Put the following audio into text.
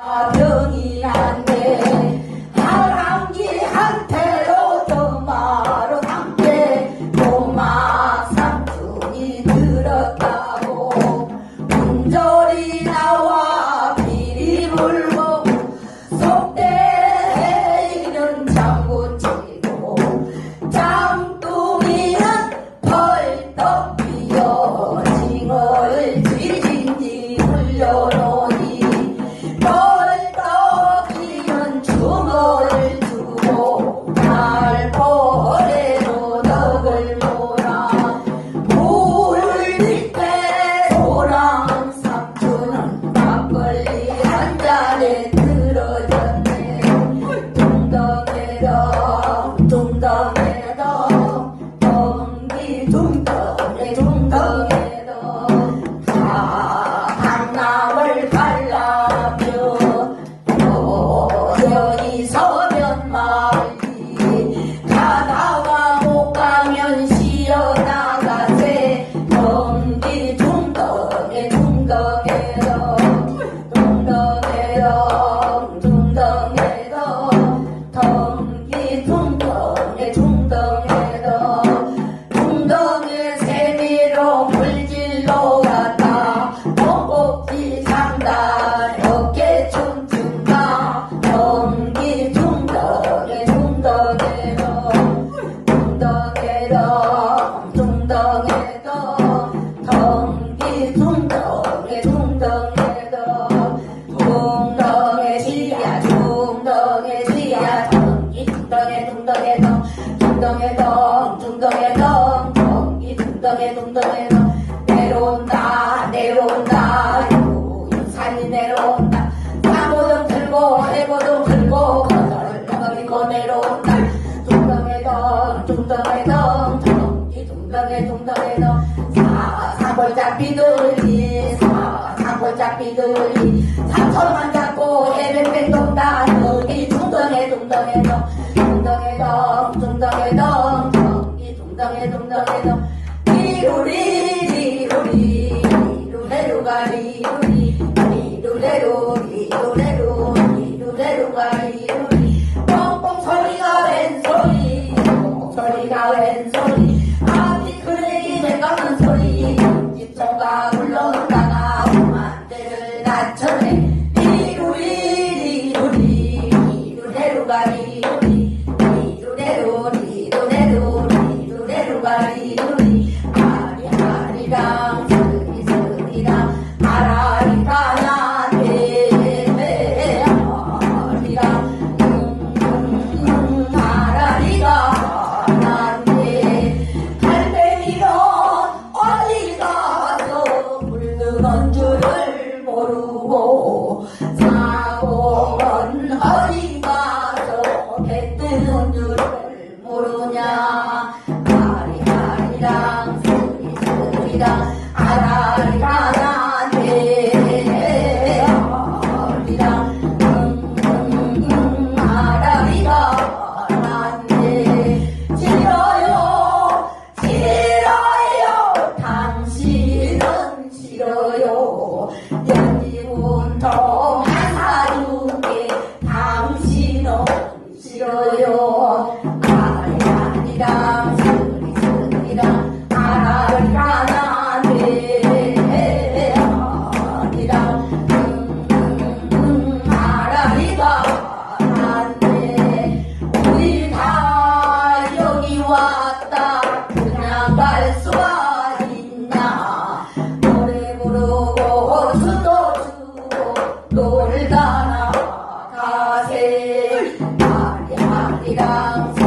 아, 병이란 내려온다 내려온다. 산이 내려온다. 사고등 들고 해고등 들고 거덜을 거덜이고 내려온다. 둥덩해덩 둥덩해덩 둥덩이 둥덩해 둥덩해덩 사골짝 비둘기 사골짝 비둘기 삼천만 잡고 해백백 돈다 여기. 둥덩해 둥덩해덩 둥덩해덩 둥덩해덩 둥덩이 둥덩해 둥덩해덩 비우리 나천에 리루리 리루리 리루레루가 리루리 리루레루 리루레루 리루레루가 리루리 하리하리랑 스리스리랑 하라리가 음, 음, 음, 나대매 하리랑 웅웅웅 하라리가 나대. 할배이로 어디 가서 불르건 줄을 모르고 Natal.